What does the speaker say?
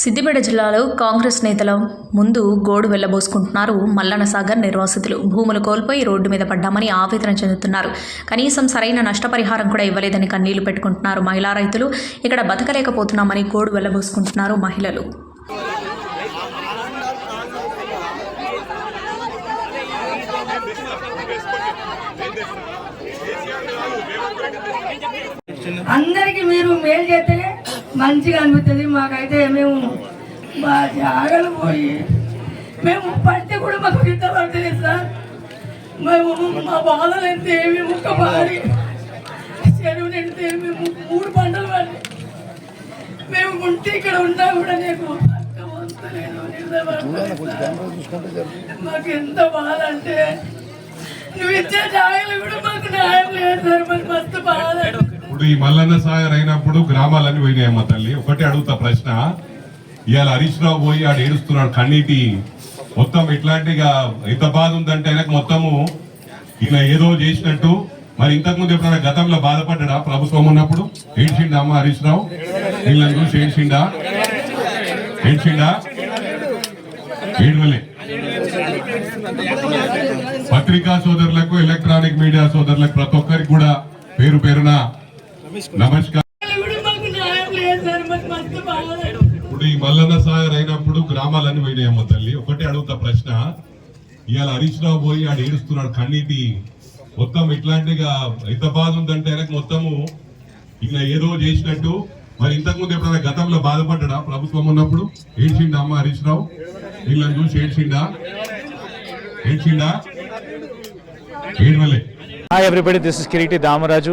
సిద్దిపేట జిల్లాలో కాంగ్రెస్ నేతల ముందు గోడు వెళ్ళబోసుకుంటున్నారు మల్లనసాగర్ నిర్వాసితులు. భూములు కోల్పోయి రోడ్డు మీద పడ్డామని ఆవేదన చెందుతున్నారు. కనీసం సరైన నష్టపరిహారం కూడా ఇవ్వలేదని కన్నీళ్ళు పెట్టుకుంటున్నారు మహిళా రైతులు. ఇక్కడ బతకలేకపోతున్నామని గోడు వెళ్ళబోసుకుంటున్నారు మహిళలు. అందరికీ మీరు మేలు చేస్తే మంచిగా అనిపిస్తుంది. మాకైతే మేము మా జాగలు పోయి మేము పడితే కూడా మాకు గిట్ట పడతలేదు సార్. మేము మా బాధలు ఎంత ఏమి ముక్క పారి చెరువు నిండితే మేము మూడు పంటలు పడి మేము ఉంటే ఇక్కడ ఉన్నా కూడా నీకు మాకు ఎంత బాధ అంటే నువ్వు ఇచ్చే జాగలు కూడా మాకు నా ఇప్పుడు ఈ మల్లన్న సాగర్ అయినప్పుడు గ్రామాలన్నీ పోయినాయమ్మ తల్లి. ఒకటే అడుగుతా ప్రశ్న. ఇవాళ హరీష్ రావు పోయి ఆడు ఏడుస్తున్నాడు కన్నీటి. మొత్తం ఇట్లాంటిగా ఎంత బాధ ఉందంటే ఆయనకు మొత్తము ఈయన ఏదో చేసినట్టు. మరి ఇంతకు ముందు ఎప్పుడైనా గతంలో బాధపడ్డా ప్రభుత్వం ఉన్నప్పుడు? ఏడ్చిండా అమ్మ హరీష్ రావు? వీళ్ళని చూసి ఏడ్చిండా? ఏడ్చిండా? ఏడవలే. పత్రికా సోదరులకు ఎలక్ట్రానిక్ మీడియా సోదరులకు ప్రతి ఒక్కరికి కూడా పేరు పేరున నమస్కారం. ఇప్పుడు ఈ మల్లన్న సాగర్ అయినప్పుడు గ్రామాలన్నీ పోయినాయమ్మ తల్లి. ఒకటే అడుగుతా ప్రశ్న. ఇవాళ హరీష్ రావు పోయి ఆడు ఏడుస్తున్నాడు కన్నీటి. మొత్తం ఇట్లాంటిగా ఎంత బాధ ఉందంటే ఆయనకు మొత్తము ఈయన ఏదో చేసినట్టు. మరి ఇంతకు ముందు ఎప్పుడైనా గతంలో బాధపడ్డా ప్రభుత్వం ఉన్నప్పుడు? ఏడ్చిండా అమ్మ హరీష్ రావు? వీళ్ళని చూసి ఏడ్చిండా? ఏడ్చిండా? ఏడవలే. Hi everybody, this is Kiriti Damaraju.